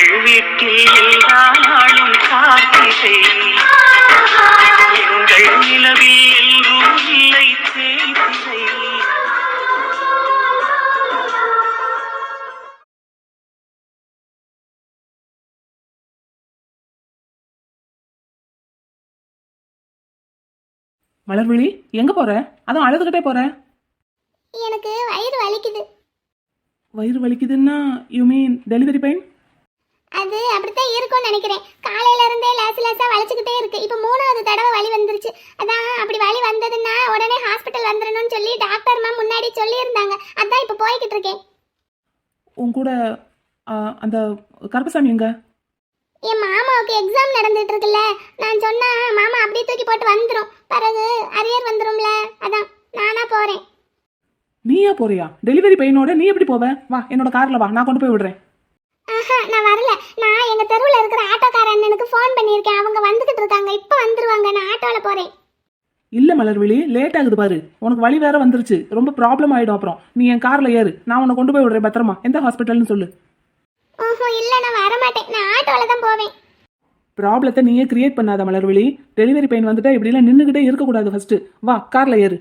எங்கள் வீட்டில் எல்லா நாளும் காத்திரை. எங்கள் நிலவில் எல்லோரும் இல்லை தேய்திரை மலர்விழி எங்க போற? அதுவும் அழுதுகிட்டே போற. எனக்கு வயிறு வலிக்குது. வயிறு வலிக்குதுன்னா யூ மீன் டெலிவரி பெயின் அது அப்படித்தான் இருக்கும்னு நினைக்கிறேன். காலையில இருந்தே லேசு லேசா வலிச்சுக்கிட்டே இருக்கு. இப்போ மூணாவது தடவை வலி வந்துருச்சு. அதான் அப்படி வலி வந்ததுன்னா உடனே ஹாஸ்பிட்டல் வந்துடணும்னு சொல்லி டாக்டர் மேம் முன்னாடி சொல்லியிருந்தாங்க. அதான் இப்போ போய்கிட்டு இருக்கேன். உன் கூட அந்த கருப்பசாமி எங்க? என் மாமாவுக்கு எக்ஸாம் நடந்துட்டு இருக்குல்ல. நான் சொன்னா மாமா அப்படியே தூக்கி போட்டு வந்துடும் பிறகு அரியர் வந்துரும்ல. அதான் நானா போறேன். நீயா போறியா? டெலிவரி பெயினோட நீ எப்படி போவ? வா என்னோட கார்ல வா. நான் கொண்டு போய் விடுறேன். ஆஹா நான் எங்க தெருவில் இருக்கிற ஆட்டோக்கார அண்ணனுக்கு ஃபோன் பண்ணியிருக்கேன். அவங்க வந்துகிட்டு இருக்காங்க. இப்போ வந்துருவாங்க. நான் ஆட்டோல போறேன். இல்ல மலர்விழி லேட் ஆகுது பாரு. உனக்கு வலி வேற வந்துருச்சு. ரொம்ப ப்ராப்ளம் ஆயிடும் அப்புறம். நீ என் கார்ல ஏறு. நான் உன்னை கொண்டு போய் விடுறேன் பத்திரமா. எந்த ஹாஸ்பிட்டல்னு சொல்லு. ஓஹோ இல்ல நான் வர மாட்டேன் நான் ஆட்டோல தான் போவேன். ப்ராப்ளத்தை நீயே கிரியேட் பண்ணாத மலர்விழி. டெலிவரி பெயின் வந்துட்டா இப்படிலாம் நின்றுக்கிட்டே இருக்கக்கூடாது ஃபர்ஸ்ட் வா கார்ல ஏறு.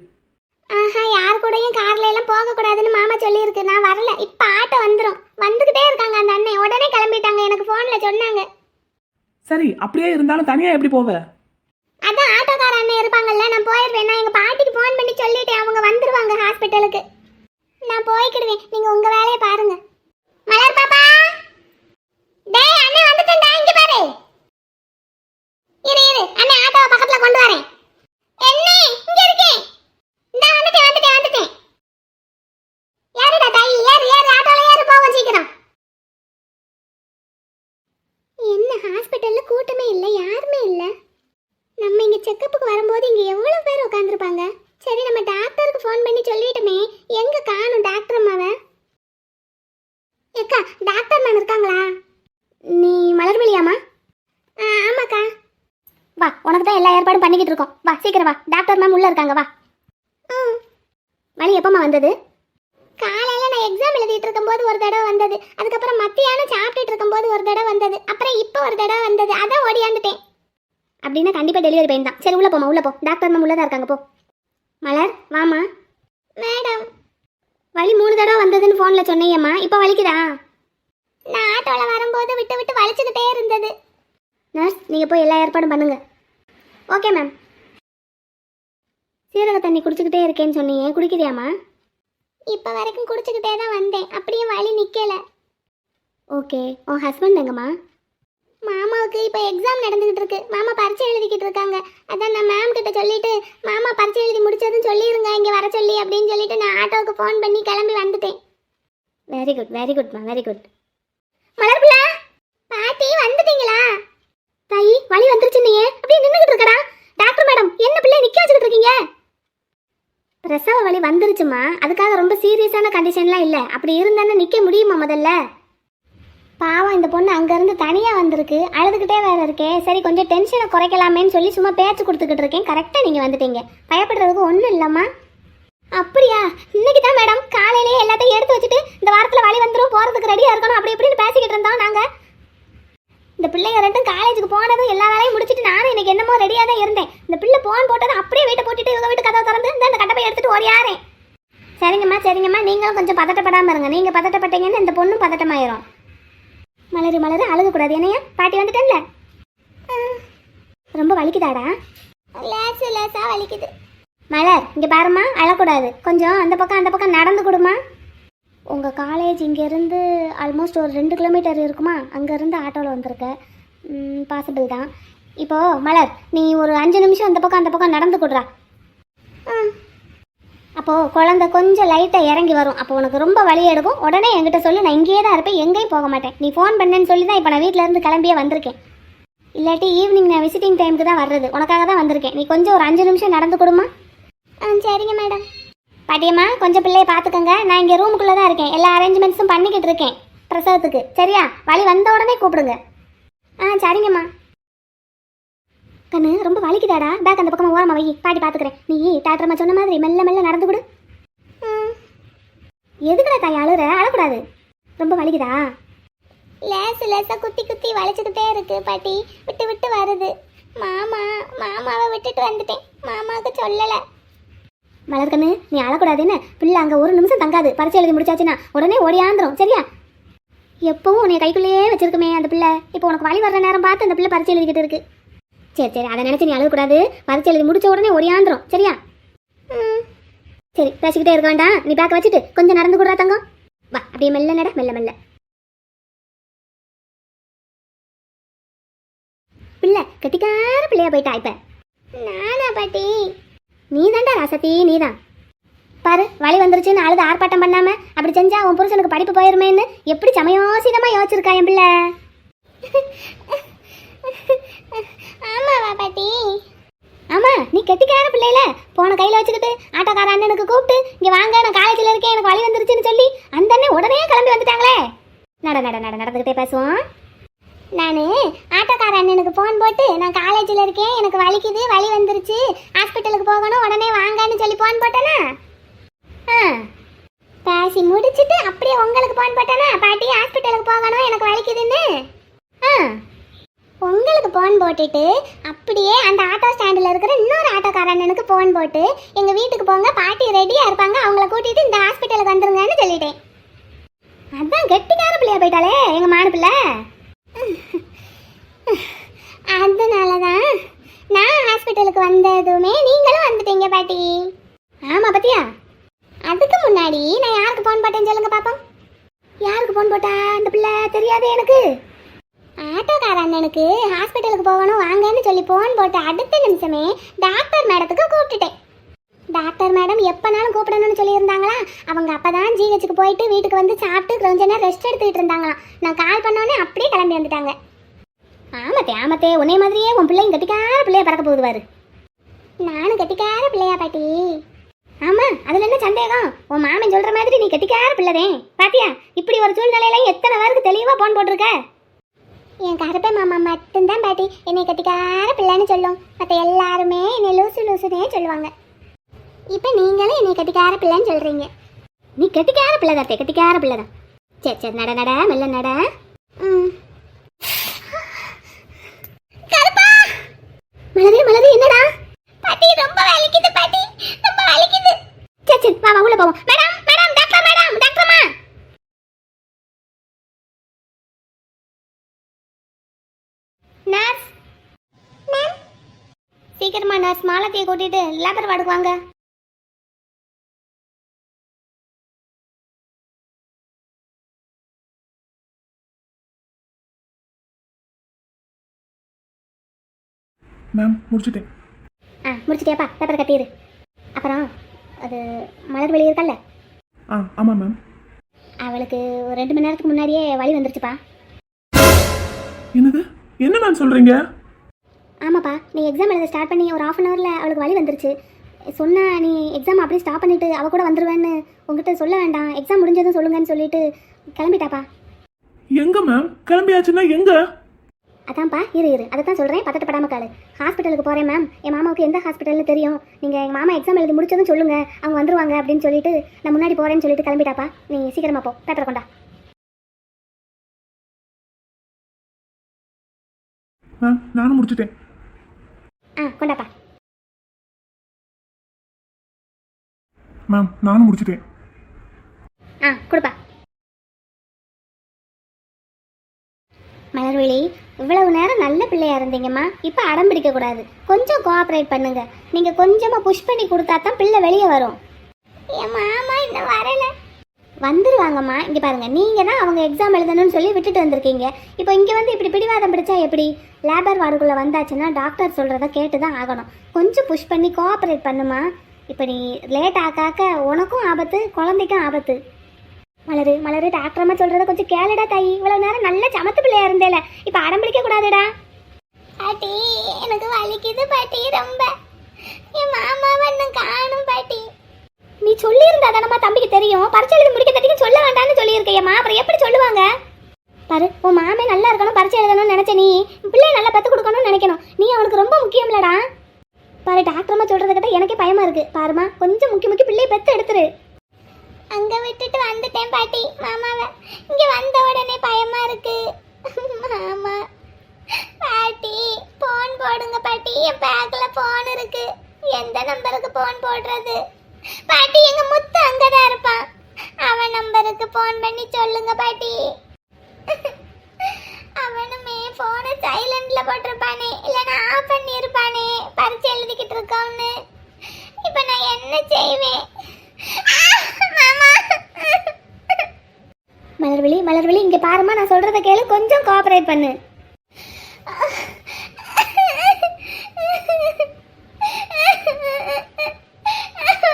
ஆஹா யார் கூடயும் கார்ல எல்லாம் போக கூடாதுன்னு மாமா சொல்லியிருக்கு. நான் வரல. இப்ப ஆட்டோ வந்துரும். வந்துகிட்டே இருக்காங்க அந்த அண்ணன். உடனே கிளம்பிட்டாங்க. எனக்கு போன்ல சொன்னாங்க. சரி அப்படியே இருந்தாலும் தனியா எப்படி போவ? அதான் ஆட்டோக்கார அண்ணன் இருப்பாங்கல்ல நான் போயிடுவேன். நான் எங்க பாட்டிக்கு ஃபோன் பண்ணி சொல்லிட்டேன். அவங்க வந்துருவாங்க ஹாஸ்பிட்டலுக்கு நான் போய்க்கிடுவேன். நீங்க உங்க வேலையை பாருங்க. மலர் பாப்பா! டேய் அண்ணன் வந்துட்டேன்டா. இங்க பாரு. இரு இரு. அண்ணன் ஆட்டோவை பக்கத்துல கொண்டு வரேன் என்ன இங்க இருக்கேன் இந்த வந்துட்டேன் வந்துட்டேன் வந்துட்டேன் ஏறுடா தாயி ஏறு ஏறு ஆட்டோல ஏறு போவோம் சீக்கிரம் என்ன ஹாஸ்பிட்டல்ல கூட்டமே இல்லை யாருமே இல்லை. நம்ம இங்க செக்கப்புக்கு வரும்போது இங்க எவ்வளவு பேர் உட்காந்துருப்பாங்க சரி நம்ம டாக்டருக்கு ஃபோன் பண்ணி சொல்லிட்டுமே எங்க காணும் டாக்டர் அம்மாவை? ஏக்கா டாக்டர் மேம் இருக்காங்களா? நீ மலர்விழியாமா ஆ ஆமாக்கா. வா உனக்கு தான் எல்லா ஏற்பாடும் பண்ணிக்கிட்டு இருக்கோம். வா சீக்கிரம் வா. டாக்டர் மேம் உள்ள இருக்காங்க வா. ம் மணி எப்பமா வந்தது? காலையில நான் எக்ஸாம் எழுதிட்டு இருக்கும்போது ஒரு தடவை வந்தது. அதுக்கப்புறம் மத்தியானம் சாப்பிட்டுட்டு இருக்கும்போது ஒரு தடவை வந்தது. அப்புறம் இப்போ ஒரு தடவை வந்தது. அதான் ஓடியாந்துட்டேன். அப்படின்னா கண்டிப்பா டெலிவரி பெயின் தான். சரி உள்ள போமா உள்ள போ. டாக்டர் மேம் உள்ளதா இருக்காங்க போ. மலர் வாமா மேடம் வலி மூணு தடவை வந்ததுன்னு ஃபோனில் சொன்னேயம்மா இப்போ வலிக்குதா? நான் ஆட்டோவில் வரும்போது விட்டு விட்டு வலிச்சுக்கிட்டே இருந்தது. நர்ஸ் நீங்கள் போய் எல்லா ஏற்பாடும் பண்ணுங்க. ஓகே மேம் சீரக தண்ணி குடிச்சுக்கிட்டே இருக்கேன்னு சொன்னீங்க. குடிக்கிறியாம்மா? இப்போ வரைக்கும் குடிச்சுக்கிட்டே தான் வந்தேன். அப்படியே வலி நிற்கல ஓகே உன் ஹஸ்பண்ட் எங்கம்மா? மாமாவுக்கு இப்போ எக்ஸாம் நடந்துகிட்டு இருக்கு. மாமா பரீட்சை எழுதிக்கிட்டு இருக்காங்க. அதான் நான் மேம் கிட்ட சொல்லிட்டு மாமா பரீட்சை எழுதி முடிச்சதும் சொல்லிருங்க இங்கே வர சொல்லி அப்படின்னு சொல்லிட்டு நான் ஆட்டோவுக்கு ஃபோன் பண்ணி கிளம்பி வந்துட்டேன். வெரி குட் வெரி குட்மா வெரி குட் மலர்பிள்ளா பாட்டி வந்துட்டீங்களா தாயி வலி வந்துருச்சு நீ அப்படியே நின்றுகிட்டு இருக்கடா டாக்டர் மேடம் என்ன பிள்ளை நிக்க வச்சுக்கிட்டு இருக்கீங்க பிரசவ வலி வந்துருச்சுமா அதுக்காக ரொம்ப சீரியஸான கண்டிஷன்லாம் இல்லை. அப்படி இருந்தானே நிற்க முடியுமா முதல்ல? பாவம் இந்த பொண்ணு அங்கேருந்து தனியாக வந்திருக்கு. அழுதுகிட்டே வேற இருக்கே. சரி கொஞ்சம் டென்ஷனை குறைக்கலாமேன்னு சொல்லி சும்மா பேச்சு கொடுத்துக்கிட்டு இருக்கேன். கரெக்டாக நீங்கள் வந்துட்டீங்க. பயப்படுறதுக்கு ஒன்றும் இல்லைம்மா. அப்படியா? இன்னைக்கு தான் மேடம் காலையிலேயே எல்லாத்தையும் எடுத்து வச்சுட்டு இந்த வாரத்தில் வழி வந்துடும் போகிறதுக்கு ரெடியாக இருக்கணும் அப்படி இப்படின்னு பேசிக்கிட்டு இருந்தோம் நாங்கள் இந்த பிள்ளைங்க ரெண்டும் காலேஜுக்கு போனதும் எல்லா வேலையும் முடிச்சிட்டு நானும் இன்னைக்கு என்னமோ ரெடியாக தான் இருந்தேன். இந்த பிள்ளை போன் போட்டதும் அப்படியே வீட்டை போட்டுட்டு இவங்க வீட்டு கதவை திறந்து இந்த அந்த கட்டப்பை எடுத்துட்டு ஓடியாரேன். சரிங்கம்மா சரிங்கம்மா நீங்களும் கொஞ்சம் பதட்டப்படாமல் இருங்க. நீங்கள் பதட்டப்பட்டீங்கன்னு இந்த பொண்ணும் பதட்டமாயிரும். மலரு மலரு அழுகக்கூடாது. என்னையா? பாட்டி வந்துட்டேன்ல? ரொம்ப வலிக்குதாடா? லேசு லேசா வலிக்குது. மலர் இங்கே பாரும்மா அழக்கூடாது. கொஞ்சம் அந்த பக்கம் அந்த பக்கம் நடந்து கொடுமா உங்கள் காலேஜ் இங்கேருந்து ஆல்மோஸ்ட் ஒரு ரெண்டு கிலோமீட்டர் இருக்குமா? அங்கேருந்து ஆட்டோவில் வந்திருக்க. பாசிபிள் தான். இப்போது மலர் நீ ஒரு அஞ்சு நிமிஷம் அந்த பக்கம் அந்த பக்கம் நடந்து கொடுறா அப்போது குழந்த கொஞ்சம் லைட்டாக இறங்கி வரும். அப்போ உனக்கு ரொம்ப வலி எடுக்கும். உடனே என்கிட்ட சொல்லு நான் இங்கேயே தான் இருப்பேன் எங்கேயும் போக மாட்டேன். நீ ஃபோன் பண்ணேன்னு சொல்லி தான் இப்போ நான் வீட்டிலேருந்து கிளம்பியே வந்திருக்கேன். இல்லாட்டி ஈவினிங் நான் விசிட்டிங் டைமுக்கு தான் வர்றது. உனக்காக தான் வந்திருக்கேன். நீ கொஞ்சம் ஒரு அஞ்சு நிமிஷம் நடந்து கொடுமா? ஆ சரிங்க மேடம் பாட்டியம்மா கொஞ்சம் பிள்ளைய பார்த்துக்கங்க. நான் இங்கே ரூமுக்குள்ளே தான் இருக்கேன். எல்லா அரேஞ்ச்மெண்ட்ஸும் பண்ணிக்கிட்டு இருக்கேன். பிரசவத்துக்கு சரியா? வலி வந்த உடனே கூப்பிடுங்க. ஆ சரிங்கம்மா. கண்ணு ரொம்ப வலிக்குதாடா? பேக் அந்த பக்கமாக ஓரமாக வை. பாட்டி பார்த்துக்கிறேன். நீ டாக்டர்மா சொன்ன மாதிரி மெல்ல மெல்ல நடந்து கொடு எதுக்குடா தாய் அழுற? அழக்கூடாது. ரொம்ப வலிக்குதா? லேசு லேசாக குத்தி குத்தி வளைச்சுக்கிட்டே இருக்கு பாட்டி. விட்டு விட்டு வருது. மாமா மாமாவை விட்டுட்டு வந்துட்டேன். மாமாவுக்கு சொல்லலை. மலர்கண்ணு நீ அழக்கூடாதுன்னு. பிள்ளை அங்கே ஒரு நிமிஷம் தங்காது. பரிசு எழுதி முடிச்சாச்சுன்னா உடனே ஓடியாந்துரும். சரியா? எப்பவும் உன்னை கைக்குள்ளேயே வச்சிருக்குமே அந்த பிள்ளை. இப்போ உனக்கு வழி வர்ற நேரம் பார்த்து அந்த பிள்ளை பரிசு எழுதிக்கிட்டு இருக்கு. சரி சரி. அதை நினச்சி நீ அழகக்கூடாது. பரிசு எழுதி முடிச்ச உடனே ஓடியாந்துரும். சரியா? சரி பேசிக்கிட்டே இருக்க வேண்டாம். நீ பேக்க வச்சுட்டு கொஞ்சம் நடந்து கொடுறா தங்கம். வா அப்படியே மெல்ல நட மெல்ல மெல்ல. பிள்ளை கட்டிக்கார பிள்ளையா போயிட்டா இப்ப? நானா பாட்டி? நீ தான்டா ராசத்தி நீ தான் பாரு வழி வந்துருச்சுன்னு அழுது ஆர்ப்பாட்டம் பண்ணாம அப்படி செஞ்சா உன் புருஷனுக்கு படிப்பு போயிருமேன்னு எப்படி சமயோசிதமா யோசிச்சிருக்கா என் பிள்ளை? ஆமாவா பாட்டி ஆமா நீ கெட்டிக்கார பிள்ளைல போன கையில வச்சுக்கிட்டு ஆட்டோக்கார அண்ணனுக்கு கூப்பிட்டு இங்க வாங்க நான் காலேஜ்ல இருக்கேன் எனக்கு வழி வந்துருச்சுன்னு சொல்லி அந்த அண்ணன் உடனே கிளம்பி வந்துட்டாங்களே. நட நட நட நடந்துகிட்டே பேசுவோம். ஃபோன் போட்டு நான் காலேஜில் இருக்கேன் எனக்கு வலிக்குது வலி வந்துருச்சு ஹாஸ்பிட்டலுக்கு போகணும் உடனே வாங்கன்னு சொல்லி ஃபோன் போட்டேனா? ஆ. பேசி முடிச்சிட்டு அப்படியே உங்களுக்கு ஃபோன் போட்டேனா? பாட்டி ஹாஸ்பிட்டலுக்கு போகணும் எனக்கு வலிக்குதுன்னு? ஆ. உங்களுக்கு ஃபோன் போட்டுட்டு அப்படியே அந்த ஆட்டோ ஸ்டாண்டில் இருக்கிற இன்னொரு ஆட்டோக்காரண்ணனுக்கு ஃபோன் போட்டு எங்கள் வீட்டுக்கு போங்க பாட்டி ரெடியாக இருப்பாங்க அவங்கள கூட்டிட்டு இந்த ஹாஸ்பிட்டலுக்கு வந்துருங்கன்னு சொல்லிட்டேன். அதான் கெட்டிக்கார பிள்ளையா போயிட்டாலே எங்கள் மாணவ பிள்ளை அதனால தான் நான் ஹாஸ்பிட்டலுக்கு வந்ததுமே நீங்களும் வந்துட்டீங்க பாட்டி. ஆமாம் பத்தியா? அதுக்கு முன்னாடி நான் யாருக்கு ஃபோன் போட்டேன்னு சொல்லுங்க பாப்போம். யாருக்கு ஃபோன் போட்டா அந்த பிள்ளை தெரியாது எனக்கு? ஆட்டோக்கார அண்ணனுக்கு ஹாஸ்பிட்டலுக்கு போகணும் வாங்கன்னு சொல்லி ஃபோன் போட்ட அடுத்த நிமிஷமே டாக்டர் மேடத்துக்கு கூப்பிட்டுட்டேன். டாக்டர் மேடம் எப்போனாலும் கூப்பிடணும்னு சொல்லியிருந்தாங்களா? அவங்க அப்போ தான் ஜிஹெச்சுக்கு போயிட்டு வீட்டுக்கு வந்து சாப்பிட்டு கொஞ்ச நேரம் ரெஸ்ட் எடுத்துக்கிட்டு இருந்தாங்களாம். நான் கால் பண்ணோன்னே அப்படியே கிளம்பி வந்துட்டாங்க. ஆமத்தே ஆமத்தே உன்னை மாதிரியே உன் பிள்ளைங்க கட்டிக்கார பிள்ளைய பறக்க போகுது பாரு. நானும் கட்டிக்கார பிள்ளையா பாட்டி. ஆமா அதுல என்ன சந்தேகம்? உன் மாமன் சொல்ற மாதிரி நீ கட்டிக்கார பிள்ளைதே. பாத்தியா இப்படி ஒரு சூழ்நிலையில எத்தனை பேருக்கு தெளிவா போன் போட்டிருக்க? என் கருப்பை மாமா மட்டும்தான் பாட்டி என்னை கட்டிக்கார பிள்ளைன்னு சொல்லும். மற்ற எல்லாருமே என்னை லூசு லூசுனே சொல்லுவாங்க. இப்போ நீங்களும் என்னை கட்டிக்கார பிள்ளைன்னு சொல்றீங்க. நீ கட்டிக்கார பிள்ளை தான் கட்டிக்கார பிள்ளை தான். சரி சரி நட நட மெல்ல நட. ம். கருப்பா! மலரே மலரே என்னடா? பாட்டி ரொம்ப வலிக்குது பாட்டி ரொம்ப வலிக்குது. சரி சரி வா வா உள்ள போவோம். மேடம் மேடம் டாக்டர் மேடம் டாக்டர்மா நர்ஸ் மேம் சீக்கிரமா நர்ஸ் மாலத்தியை கூட்டிட்டு லேபர் வார்டுக்கு வாங்க. மேம் முடிச்சுட்டேன். ஆ முடிச்சிட்டியாப்பா? பேப்பர் கட்டிடு அப்புறம் அது மலர் வெளியே இருக்கல்ல? ஆ ஆமாம் மேம் அவளுக்கு ஒரு ரெண்டு மணி நேரத்துக்கு முன்னாடியே வழி வந்துருச்சுப்பா. என்னது? என்ன மேம் சொல்கிறீங்க ஆமாப்பா நீ எக்ஸாம் எழுத ஸ்டார்ட் பண்ணி ஒரு ஆஃப் அன் ஹவரில் அவளுக்கு வழி வந்துருச்சு. சொன்னா நீ எக்ஸாம் அப்படியே ஸ்டாப் பண்ணிட்டு அவ கூட வந்துருவேன்னு உங்ககிட்ட சொல்ல வேண்டாம். எக்ஸாம் முடிஞ்சதும் சொல்லுங்கன்னு சொல்லிட்டு கிளம்பிட்டாப்பா. எங்கே மேம் கிளம்பியாச்சுன்னா எங்கே? அதான்ப்பா இரு இரு. அதை தான் சொல்கிறேன் பதட்டப்படாம காலு. ஹாஸ்பிட்டலுக்கு போகிறேன் மேம் என் மாமாவுக்கு எந்த ஹாஸ்பிட்டல்னு தெரியும். நீங்கள் எங்கள் மாமா எக்ஸாம் எழுதி முடிச்சதும் சொல்லுங்க. அவங்க வந்துருவாங்க அப்படின்னு சொல்லிட்டு நான் முன்னாடி போகிறேன்னு சொல்லிட்டு கிளம்பிட்டாப்பா. நீ சீக்கிரமா போ. பேப்பரை கொண்டா. மேம் நானும் முடிச்சிட்டேன். ஆ கொண்டாப்பா. மேம் நானும் முடிச்சிட்டேன். ஆ கொடுப்பா. மலர்விழி இவ்வளவு நேரம் நல்ல பிள்ளையா இருந்தீங்கம்மா. இப்போ அடம் பிடிக்க கூடாது. கொஞ்சம் கோஆப்ரேட் பண்ணுங்க. நீங்க கொஞ்சமா புஷ் பண்ணி கொடுத்தா தான் பிள்ளை வெளியே வரும். என் மாமா இன்னும் வரல. வந்துருவாங்கம்மா. இங்கே பாருங்க. நீங்க தான் அவங்க எக்ஸாம் எழுதணும்னு சொல்லி விட்டுட்டு வந்திருக்கீங்க. இப்போ இங்கே வந்து இப்படி பிடிவாதம் பிடிச்சா எப்படி? லேபர் வார்டுக்குள்ளே வந்தாச்சுன்னா டாக்டர் சொல்கிறத கேட்டு தான் ஆகணும். கொஞ்சம் புஷ் பண்ணி கோஆப்ரேட் பண்ணுமா இப்போ நீ லேட் ஆக்காக்க உனக்கும் ஆபத்து குழந்தைக்கும் ஆபத்து. மலரு மலரு டாக்டர் அம்மா சொல்றத கொஞ்சம் கேளுடா தாயி. இவ்வளவு நேரம் நல்ல சமத்து பிள்ளையா இருந்தேல. இப்ப அடம் பிடிக்க கூடாதுடா. பாட்டி எனக்கு வலிக்குது பாட்டி ரொம்ப. என் மாமா இன்னும் காணும் பாட்டி. நீ சொல்லியிருந்தா தானம்மா தம்பிக்கு தெரியும். பரிச்சை எழுதி முடிக்க தட்டிக்கு சொல்ல வேண்டாம்னு சொல்லியிருக்கையம்மா. அப்புறம் எப்படி சொல்லுவாங்க? பாரு உன் மாமே நல்லா இருக்கணும் பரிச்சை எழுதணும்னு நினைச்ச நீ பிள்ளைய நல்லா பெத்து கொடுக்கணும்னு நினைக்கணும். நீ அவனுக்கு ரொம்ப முக்கியம்லடா பாரு டாக்டர் அம்மா சொல்றத கிட்ட எனக்கே பயமா இருக்கு. பாருமா கொஞ்சம் முக்கிய முக்கிய பிள்ளைய பெத்து எடுத்துரு. அங்க விட்டுட்டு வந்துட்டேன் பாட்டி. மாமாவை. இங்க வந்த உடனே பயமா இருக்கு. மாமா. பாட்டி போன் போடுங்க பாட்டி. என் பேக்ல போன் இருக்கு. எந்த நம்பருக்கு போன் போடுறது? பாட்டி எங்க முத்து அங்கதான் இருப்பான். அவன் நம்பருக்கு போன் பண்ணி சொல்லுங்க பாட்டி. அவனுமே போனை சைலண்ட்ல போட்டிருப்பானே. இல்லைன்னா ஆஃப் பண்ணி இருப்பானே பரிச்சை எழுதிக்கிட்டு இருக்கோம்னு. இப்போ நான் என்ன செய்வேன் மாமா மலர்விழி மலர்விழி இங்கே பாருமா நான் சொல்கிறத கேளு கொஞ்சம் கோஆப்ரேட் பண்ணு.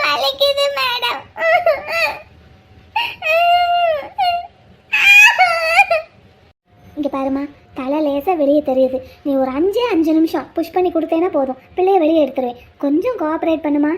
வலிக்குது மேடம். பாருமா தலை லேசாக வெளியே தெரியுது. நீ ஒரு அஞ்சே அஞ்சு நிமிஷம் புஷ் பண்ணி கொடுத்தேன்னா போதும். பிள்ளைய வெளியே எடுத்துருவேன். கொஞ்சம் கோஆப்ரேட் பண்ணுமா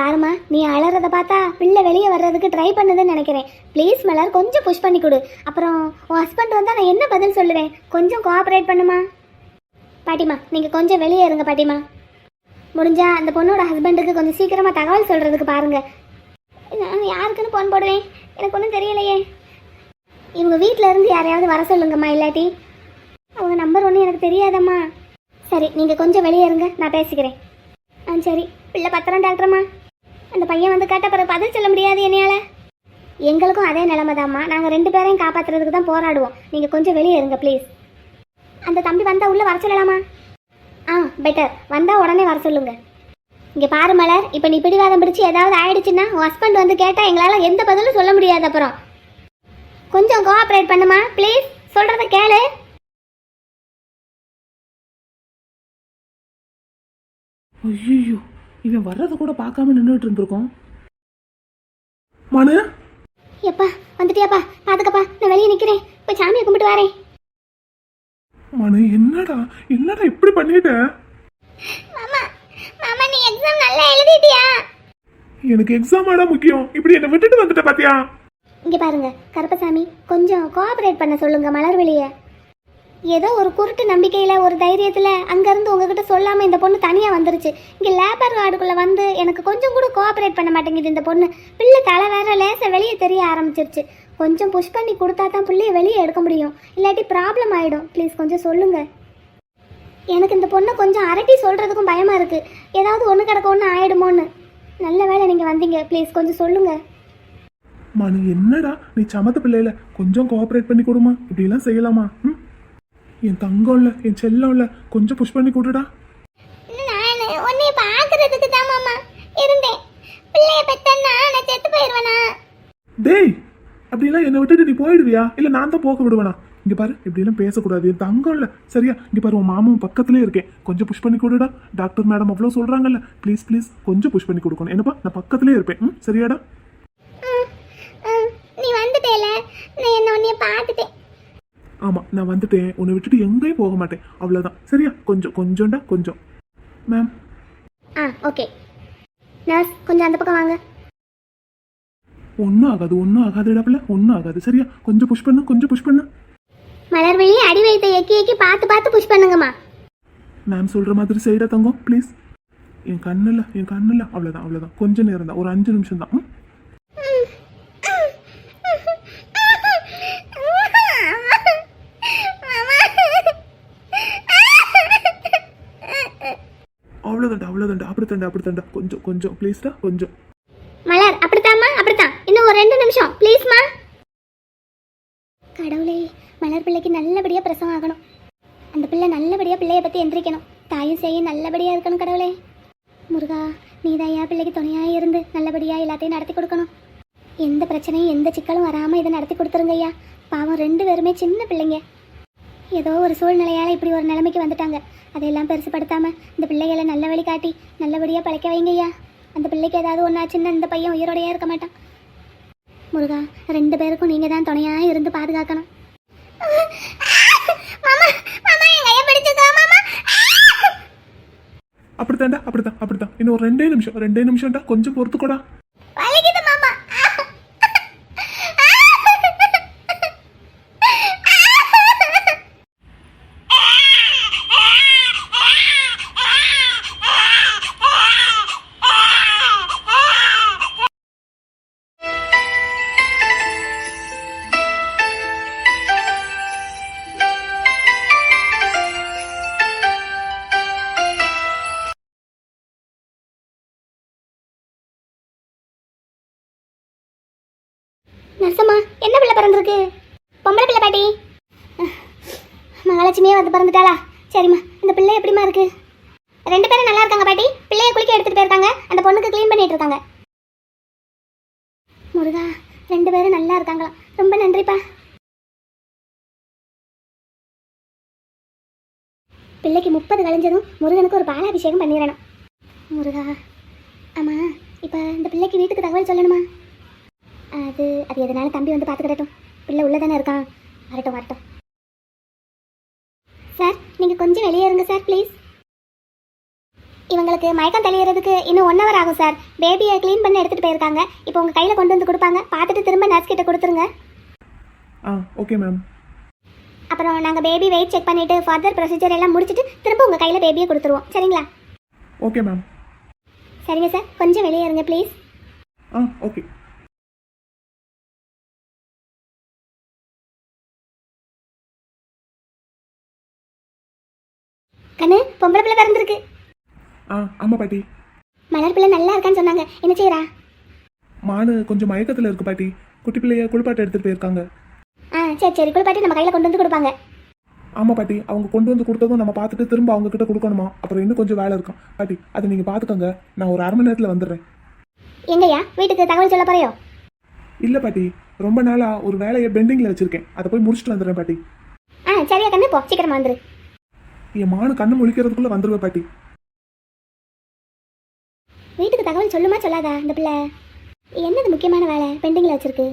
பாருமா நீ அழறத பார்த்தா பிள்ளை வெளியே வர்றதுக்கு ட்ரை பண்ணுதுன்னு நினைக்கிறேன். ப்ளீஸ் மலர் கொஞ்சம் புஷ் பண்ணி கொடு. அப்புறம் உன் ஹஸ்பண்ட் வந்தால் நான் என்ன பதில் சொல்லுவேன்? கொஞ்சம் கோஆப்ரேட் பண்ணுமா? பாட்டிமா நீங்கள் கொஞ்சம் வெளியே இருங்க பாட்டிமா முடிஞ்சா அந்த பொண்ணோட ஹஸ்பண்டுக்கு கொஞ்சம் சீக்கிரமாக தகவல் சொல்கிறதுக்கு பாருங்கள் நான் யாருக்குன்னு போன் போடுவேன்? எனக்கு ஒன்றும் தெரியலையே. இவங்க வீட்டில் இருந்து யாரையாவது வர சொல்லுங்கம்மா இல்லாட்டி. அவங்க நம்பர் ஒன்றும் எனக்கு தெரியாதம்மா. சரி நீங்கள் கொஞ்சம் வெளியே இருங்க நான் பேசிக்கிறேன். ஆ சரி. பிள்ளை பத்திரம் டாக்டர்மா அந்த பையன் வந்து கேட்ட பிறகு பதில் சொல்ல முடியாது என்னையால. எங்களுக்கும் அதே நிலைமை தாம்மா நாங்கள் ரெண்டு பேரையும் காப்பாற்றுறதுக்கு தான் போராடுவோம். நீங்கள் கொஞ்சம் வெளியே இருங்க ப்ளீஸ் அந்த தம்பி வந்தால் உள்ளே வர சொல்லலாமா? ஆ பெட்டர் வந்தால் உடனே வர சொல்லுங்கள் இங்கே பாரு மலர் இப்போ நீ பிடிவாதம் பிடிச்சி ஏதாவது ஆயிடுச்சுன்னா உன் ஹஸ்பண்ட் வந்து கேட்டால் எங்களால் எந்த பதிலும் சொல்ல முடியாது அப்புறம். கொஞ்சம் கோஆப்ரேட் பண்ணுமா ப்ளீஸ் சொல்கிறத கேளு. ஐயோ இவன் வர்றதை கூட பார்க்காம நின்றுட்டு இருந்திருக்கோம். மனு? எப்பா வந்துட்டியாப்பா? பாத்துக்கப்பா நான் வெளியே நிற்கிறேன் போய் சாமியை கும்பிட்டு வரேன். மனு என்னடா? என்னடா இப்படி பண்ணிட்ட? மாமா மாமா நீ எக்ஸாம் நல்லா எழுதிட்டியா? எனக்கு எக்ஸாமாடா முக்கியம். இப்படி என்னை விட்டுட்டு வந்துட்ட பாத்தியா? இங்க பாருங்க கருப்பசாமி கொஞ்சம் கோஆபரேட் பண்ண சொல்லுங்க மலர்விழிய ஏதோ ஒரு குருட்டு நம்பிக்கையில் ஒரு தைரியத்தில் அங்கேருந்து உங்ககிட்ட சொல்லாமல் இந்த பொண்ணு தனியாக வந்துருச்சு. இங்கே லேபர் வார்டுக்குள்ள வந்து எனக்கு கொஞ்சம் கூட கோஆப்ரேட் பண்ண மாட்டேங்குது இந்த பொண்ணு. பிள்ளை தலை வேற லேசாக வெளியே தெரிய ஆரம்பிச்சிருச்சு. கொஞ்சம் புஷ் பண்ணி கொடுத்தா தான் பிள்ளையை வெளியே எடுக்க முடியும். இல்லாட்டி ப்ராப்ளம் ஆகிடும் ப்ளீஸ் கொஞ்சம் சொல்லுங்கள் எனக்கு இந்த பொண்ணை கொஞ்சம் அரட்டி சொல்கிறதுக்கும் பயமாக இருக்குது ஏதாவது ஒன்று கிடக்க ஒன்று ஆயிடுமோன்னு. நல்ல வேலை நீங்கள் வந்தீங்க. ப்ளீஸ் கொஞ்சம் சொல்லுங்கள் மனு என்னடா? நீ சமத்த பிள்ளையில கொஞ்சம் கோஆப்ரேட் பண்ணி கொடுமா. இப்படிலாம் செய்யலாமா? ம்? என் தங்கம் இல்ல என் செல்லம் இல்ல கொஞ்சம் புஷ் பண்ணி கொடுடா நான் உன்னை பார்க்கறதுக்கு தான் மாமா இருந்தேன். பிள்ளைய பெத்தன்னா நான் செத்து போயிடுவேனா டேய் அப்படிலாம் என்னை விட்டுட்டு நீ போயிடுவியா? இல்ல நான் தான் போக விடுவேனா? இங்க பாரு இப்படிலாம் பேசக்கூடாது. என் தங்கம் இல்ல. சரியா இங்க பாரு உன் மாமாவும் பக்கத்துலயே இருக்கேன். கொஞ்சம் புஷ் பண்ணி கொடுடா டாக்டர் மேடம் அவ்வளோ சொல்றாங்கல்ல. ப்ளீஸ் ப்ளீஸ் கொஞ்சம் புஷ் பண்ணி கொடுக்கணும். என்னப்பா நான் பக்கத்துலயே இருப்பேன். ம் சரியாடா? நீ வந்துட்டேல. நான் என்ன உன்னைய பார்த்துட்டேன். ஆமா நான் வந்துட்டேன். உன்னை விட்டுட்டு எங்கேயும் போக மாட்டேன். அவ்வளவுதான். சரியா? கொஞ்சம் கொஞ்சம்டா கொஞ்சம். மேம் ஆ ஓகே நர்ஸ் கொஞ்சம் அந்த பக்கம் வாங்க. ஒன்றும் ஆகாது ஒன்றும் ஆகாது இடப்புல ஒன்றும் ஆகாது. சரியா? கொஞ்சம் புஷ் பண்ணு கொஞ்சம் புஷ் பண்ணு. மலர்விழி அடி வைத்த எக்கி எக்கி பார்த்து பார்த்து புஷ் பண்ணுங்கம்மா. மேம் சொல்ற மாதிரி செய்யடா தங்கம் ப்ளீஸ் என் கண்ணில் என் கண்ணில். அவ்வளோதான் அவ்வளோதான் கொஞ்ச நேரம் தான். ஒரு அஞ்சு நிமிஷம் தான். அவ்வளோதாண்டா அவ்வளோதாண்டா அப்படித்தாண்டா அப்படித்தாண்டா கொஞ்சம் கொஞ்சம் ப்ளீஸ்டா கொஞ்சம். மலர் அப்படித்தாம்மா அப்படித்தான். இன்னும் ஒரு ரெண்டு நிமிஷம் ப்ளீஸ்மா கடவுளே மலர் பிள்ளைக்கு நல்லபடியாக பிரசவம் ஆகணும். அந்த பிள்ளை நல்லபடியாக பிள்ளையை பற்றி எந்திரிக்கணும். தாயும் செய்ய நல்லபடியாக இருக்கணும் கடவுளே. முருகா நீதாயா பிள்ளைக்கு துணையாக இருந்து நல்லபடியாக எல்லாத்தையும் நடத்தி கொடுக்கணும். எந்த பிரச்சனையும் எந்த சிக்கலும் வராமல் இதை நடத்தி கொடுத்துருங்க ஐயா. பாவம் ரெண்டு பேருமே சின்ன பிள்ளைங்க. ஏதோ ஒரு சூழ்நிலையால் இப்படி ஒரு நிலைமைக்கு வந்துட்டாங்க. அதையெல்லாம் பெருசுப்படுத்தாமல் இந்த பிள்ளைகளை நல்ல வழி காட்டி நல்லபடியாக பழைக்க வைங்கய்யா அந்த பிள்ளைக்கு ஏதாவது ஒன்றாச்சுன்னா இந்த பையன் உயிரோடையே இருக்க மாட்டான். முருகா ரெண்டு பேருக்கும் நீங்கள் தான் துணையாக இருந்து பாதுகாக்கணும். அப்படித்தான்டா அப்படித்தான் அப்படித்தான். இன்னும் ஒரு ரெண்டே நிமிஷம் ரெண்டே நிமிஷம்டா. கொஞ்சம் பொறுத்துக்கோடா. நசமா என்ன பிள்ளை பிறந்திருக்கு? பொம்பளை பிள்ளை பாட்டி. மகாலட்சுமியே வந்து பிறந்துட்டாளா? சரிம்மா இந்த பிள்ளை எப்படிம்மா இருக்கு? ரெண்டு பேரும் நல்லா இருக்காங்க பாட்டி. பிள்ளைய குளிக்க எடுத்துட்டு போயிருக்காங்க. அந்த பொண்ணுக்கு க்ளீன் பண்ணிட்டு இருக்காங்க. முருகா ரெண்டு பேரும் நல்லா இருக்காங்களா ரொம்ப நன்றிப்பா. பிள்ளைக்கு முப்பது கழிஞ்சதும் முருகனுக்கு ஒரு பாலாபிஷேகம் பண்ணிடணும். முருகா ஆமாம் இப்போ இந்த பிள்ளைக்கு வீட்டுக்கு தகவல் சொல்லணுமா? அது அது எதனால தம்பி வந்து பார்த்துக்கிடட்டும். பிள்ளை உள்ளே தானே இருக்கான். வரட்டும் வரட்டும். சார் நீங்கள் கொஞ்சம் வெளியே இருங்க சார் ப்ளீஸ் இவங்களுக்கு மயக்கம் தெளியறதுக்கு இன்னும் ஒன் ஹவர் ஆகும் சார். பேபியை க்ளீன் பண்ணி எடுத்துகிட்டு போயிருக்காங்க. இப்போ உங்கள் கையில் கொண்டு வந்து கொடுப்பாங்க. பார்த்துட்டு திரும்ப நர்ஸ் கிட்ட கொடுத்துருங்க. ஆ ஓகே மேம் அப்புறம் நாங்கள் பேபி வெயிட் செக் பண்ணிவிட்டு ஃபர்தர் ப்ரொசீஜர் எல்லாம் முடிச்சுட்டு திரும்ப உங்கள் கையில் பேபியை கொடுத்துருவோம். சரிங்களா? ஓகே மேம் சரிங்க சார். கொஞ்சம் வெளியே இருங்க ப்ளீஸ் ஆ ஓகே கண்ணு பொம்பளை பிள்ளை பிறந்திருக்கு ஆ ஆமாம் பாட்டி. மலர் பிள்ளை நல்லா இருக்கான்னு சொன்னாங்க. என்ன செய்யறா மானு கொஞ்சம் மயக்கத்தில் இருக்கு பாட்டி. குட்டி பிள்ளைய குளிப்பாட்ட எடுத்துகிட்டு போயிருக்காங்க. ஆ சரி சரி குளிப்பாட்டி நம்ம கையில் கொண்டு வந்து கொடுப்பாங்க. ஆமாம் பாட்டி அவங்க கொண்டு வந்து கொடுத்ததும் நம்ம பார்த்துட்டு திரும்ப அவங்க கிட்ட கொடுக்கணுமா? அப்புறம் இன்னும் கொஞ்சம் வேலை இருக்கும். பாட்டி அதை நீங்கள் பார்த்துக்கோங்க. நான் ஒரு அரை மணி நேரத்தில் வந்துடுறேன். எங்கய்யா? வீட்டுக்கு தகவல் சொல்ல போறியோ? இல்லை பாட்டி ரொம்ப நாளாக ஒரு வேலையை பெண்டிங்கில் வச்சுருக்கேன். அதை போய் முடிச்சுட்டு வந்துடுறேன் பாட்டி. ஆ சரியா கண்ணு போ. சீக்கிரமா வந்துரு. என் மானு கண்ணு முழிக்கிறதுக்குள்ள வந்துடுவேன் பாட்டி. வீட்டுக்கு தகவல் சொல்லுமா சொல்லாதா இந்த பிள்ளை? என்னது முக்கியமான வேலை? பெண்டிங்கில் வச்சிருக்கு.